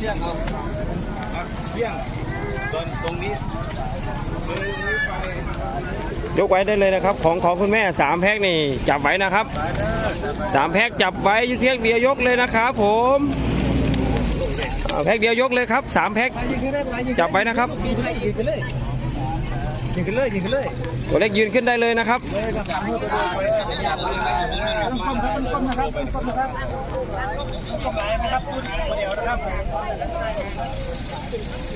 เรื่องเอาเรื่องตอนตรงนี้ยกไว้ได้เลยนะครับ ของของคุณแม่สามแพ็คนี่จับไว้นะครับสามแพ็คจับไว้ยุดเพียงเดียวยกเลยนะครับผมแพ็คเดียวยกเลยครับสามแพ็คจับไว้นะครับยิงกันเลยยิงกันเลยยิงกันเลย ตัวเล็กยืนขึ้นได้เลยนะครับ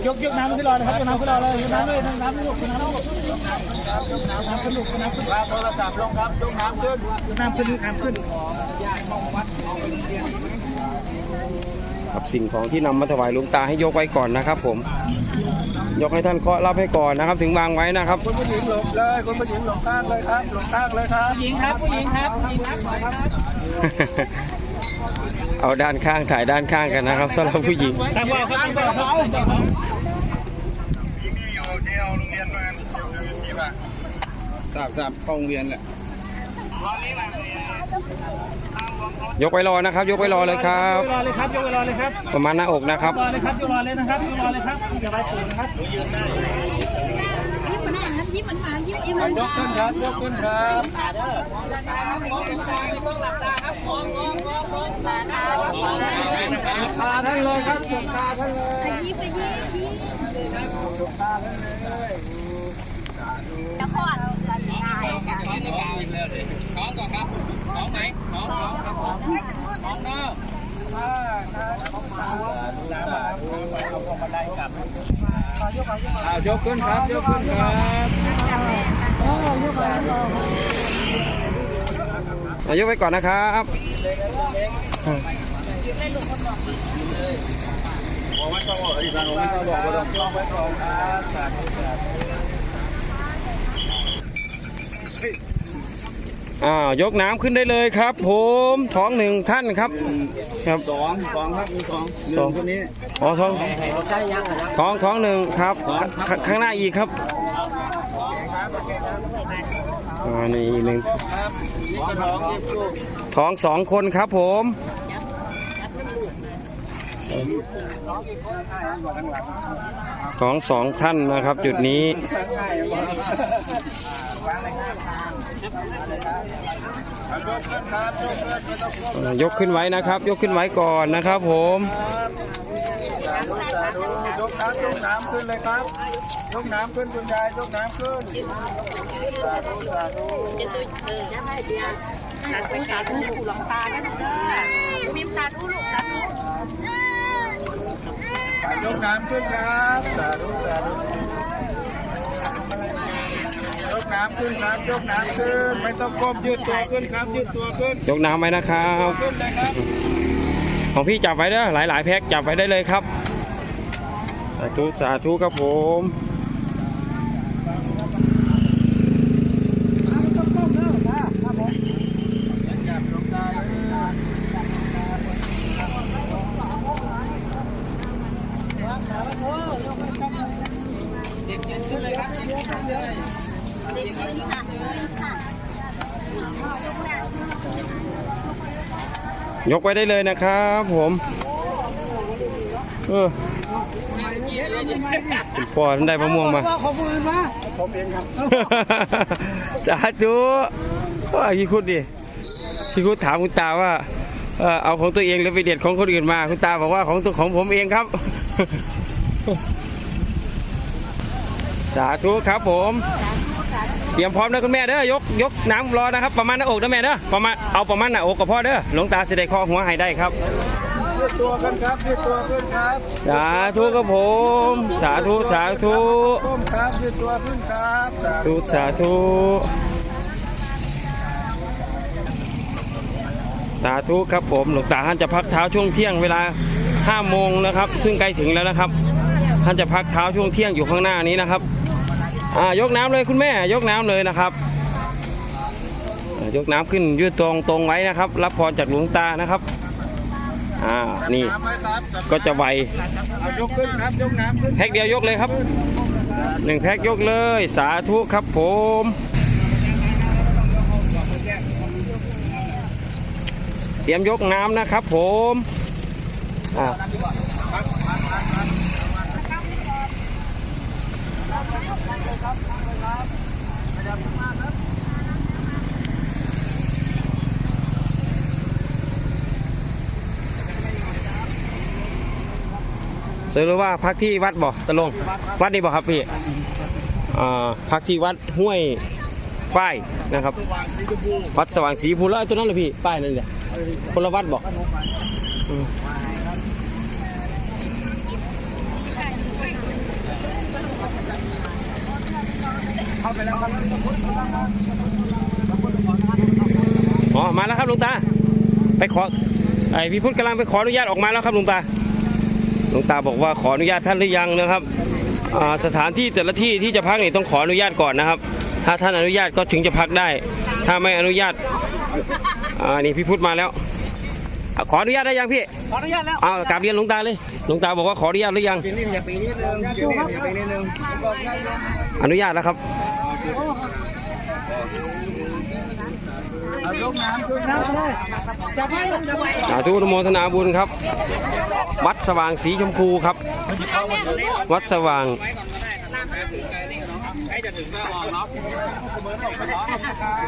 ยกยกน้ำขึ้นรอนะครับยกน้ำขึ้นรอเลยยกน้ำเลยน้ำขึ้นลูกน้ำลูกน้ำขึ้นลูกน้ำขึ้นโทรศัพท์ลงครับยกน้ำขึ้นยกน้ำขึ้นน้ำขึ้นกับสิ่งของที่นำมาถวายหลวงตาให้ยกไว้ก่อนนะครับผม ยกให้ท่านเคาะรับให้ก่อนนะครับ ถึงวางไว้นะครับ คุณผู้หญิงหลบเลยคุณผู้หญิงหลบข้างเลยครับหลบข้างเลยครับผู้หญิงครับผู้หญิงครับผู้หญิงครับเอาด้านข้างถ่ายด้านข้างกันนะครับสำหรับผู้หญิงทางว่าเขาต้องเขาทราบทราบเข้าโรงเรียนแหละ ยกไว้รอนะครับ ยกไว้รอเลยครับยกรอเลยครับยกรอเลยครับประมาณหน้าอกนะครับรอเลยครับยกรอเลยนะครับยกรอเลยครับอย่าไปฝืนนะครับยิ้มมันอะยิ้มมันมายิ้มยิ้มมันยกขึ้นครับยกขึ้นครับตาท่านเลยครับจุดตาท่านเลยยิ้มไปยิ้มยิ้มจุดตาท่า นเลยแล้วก็เราจะตายกันเอายกขึ้นครับยกขึ้นครับเอายกไว้ก่อนนะครับบอกว่าต้องบอกอธิษฐานของไม่ต้องบอกก็ต้องต้องไว้ก่อนครับ สาธุสาธุอ่ายกน้ำขึ้นได้เลยครับ ผมท้องหนึ่งท่านครับ ครับ สองสองครับมีสองหนึ่งคนนี้ อ๋อท้องท้องท้องหนึ่งครับท้องครับข้างข้างหน้าอีกครับอ่านี่อีกหนึ่งครับนี่ก็ท้องเจ็บลูกท้องสองคนครับผมท้องอีกคนให้อยู่ข้างหลังท้องสองท่านนะครับ จุดนี้ ให้วางในข้างทางยกขึ้นครับยกขึ้นไม่ต้องก้มอ่ายกขึ้นไว้นะครับ ยกขึ้นไว้ก่อนนะครับ ผมสาธุสาธุยกน้ำยกน้ำขึ้นเลยครับ ยกน้ำขึ้นคุณยายยกน้ำขึ้นสาธุสาธุสาธุสาธุปู่หลวงตากันมีสาธุลูกสาธุยกน้ำขึ้นครับสาธุสาธุยก น้ำขึ้นครับยกน้ำขึ้นไม่ต้องก้มยืดตัวขึ้นครับยืดตัวขึ้นยกน้ำไว้นะครับ ขึ้นเลยครับของพี่จับไว้เด้อหลายๆแพ็คจับไว้ได้เลยครับ สาธุสาธุครับผม ยกไว้ได้เลยนะครับผม เออคุณพ่อท่านได้มะม่วงมาขอบคุณมาผมเองครับสาธุว่าพี่คุดดิพี่คุดถามคุณตาว่าเอ่อเอาของตัวเองหรือไปเด็ดของคนอื่นมา คุณตาบอกว่าของตัวของผมเองครับ สาธุครับผม เตรียมพร้อมนะคุณแม่เด้อยกยกน้ำรอนะครับ ประมาณหน้าอกนะแม่เด้อประมาณเอาประมาณหน้าอกกับพ่อเด้อหลวงตาจะได้เคอหัวให้ได้ครับยืดตัวขึ้นครับยืดตัวขึ้นครับสาธุครับผม สาธุสาธุก้มครับยืดตัวขึ้นครับสาธุธุสาธุสาธุครับผมหลวงตาท่านจะพักเท้าช่วงเที่ยงเวลา5โมงนะครับ ซึ่งใกล้ถึงแล้วนะครับ ท่านจะพักเท้าช่วงเที่ยงอยู่ข้างหน้านี้นะครับ อ่ายกน้ำเลยคุณแม่ยกน้ำเลยนะครับอ่ายกน้ำขึ้นยืดตรงตรงไว้นะครับ รับพรจากหลวงตานะครับอ่านี่น้ำไหมครับก็จะไวเอายกขึ้นครับยกน้ำขึ้นแพ็คเดียวยกเลยครับหนึ่งแพ็คยกเลย สาธุครับผมเตรียมยกน้ำนะครับผมอ่า ซื้อรือว่าพักที่วัดบ่ตะลงวัดนี่บ่ครับพี่อ่าพักที่วัดห้วยฝ้ายนะครับ วัดสว่างสีภูแล้วตัวนั้นเลยพี่ป้ายนั่นแหละคนละวัดบอกอ๋อมาแล้วครับลุงตา ไปขอไอพี่พุทธกำลังไปขออนุญาตออกมาแล้วครับลุงตา หลวงตาบอกว่าขออนุญาตท่านหรือยังนะครับอ่าสถานที่แต่ละที่ที่จะพักนี่ต้องขออนุญาตก่อนนะครับ ถ้าท่านอนุญาตก็ถึงจะพักได้ ถ้าไม่อนุญาตอ่านี่พี่พุทธมาแล้วอะขออนุญาตได้ยังพี่ขออนุญาตแล้วอ้าวกราบเรียนหลวงตาเลยหลวงตาบอกว่าขออนุญาตหรือยังปีนี้อย่าปีนี้นึงปีนี้อย่าปีนี้นึงอนุญาตแล้วครับ สาธุอนุโมทนาบุญครับ วัดสว่างสีชมพูครับ วัดสว่าง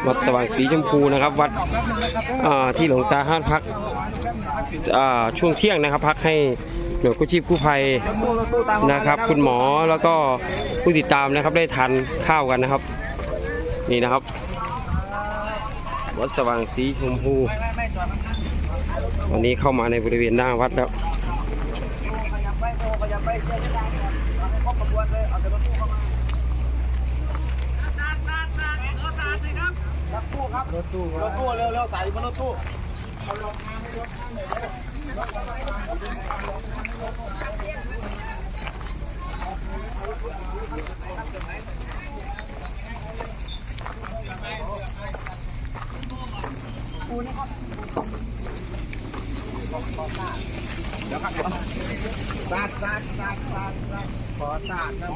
วัดสว่างสีชมพูนะครับ วัดที่หลวงตาห้านพักช่วงเที่ยงนะครับ พักให้หน่วยกู้ชีพกู้ภัยนะครับ คุณหมอแล้วก็ผู้ติดตามนะครับได้ทานข้าวกันนะครับ นี่นะครับ วัดสว่างสีชมพู วันนี้เข้ามาในบริเวณหน้าวัดแล้วรถตู้เร็วเร็วใส่บนรถตู้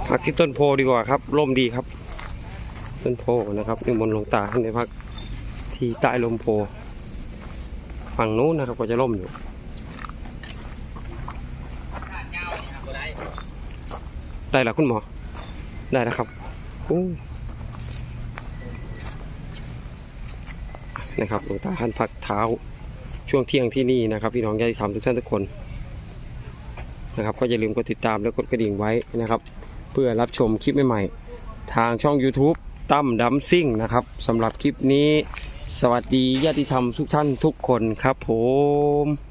พักที่ต้นโพดีกว่าครับร่มดีครับ ต้นโพนะครับนิมนต์หลวงตาในพักที่ใต้ลมโพฝั่งนู้นนะครับก็จะร่มอยู่ได้แล้วคุณหมอ ได้แล้วครับอู้นะครับหลวงตาท่านพักเท้าช่วงเที่ยงที่นี่นะครับ พี่น้องญาติธรรมทุกท่านทุกคนนะครับก็อย่าลืมกดติดตามและกดกระดิ่งไว้นะครับ เพื่อรับชมคลิปใหม่ๆ ทางช่อง YouTube ตั้มดัมซิ่งนะครับสำหรับคลิปนี้ สวัสดีญาติธรรมทุกท่านทุกคนครับผม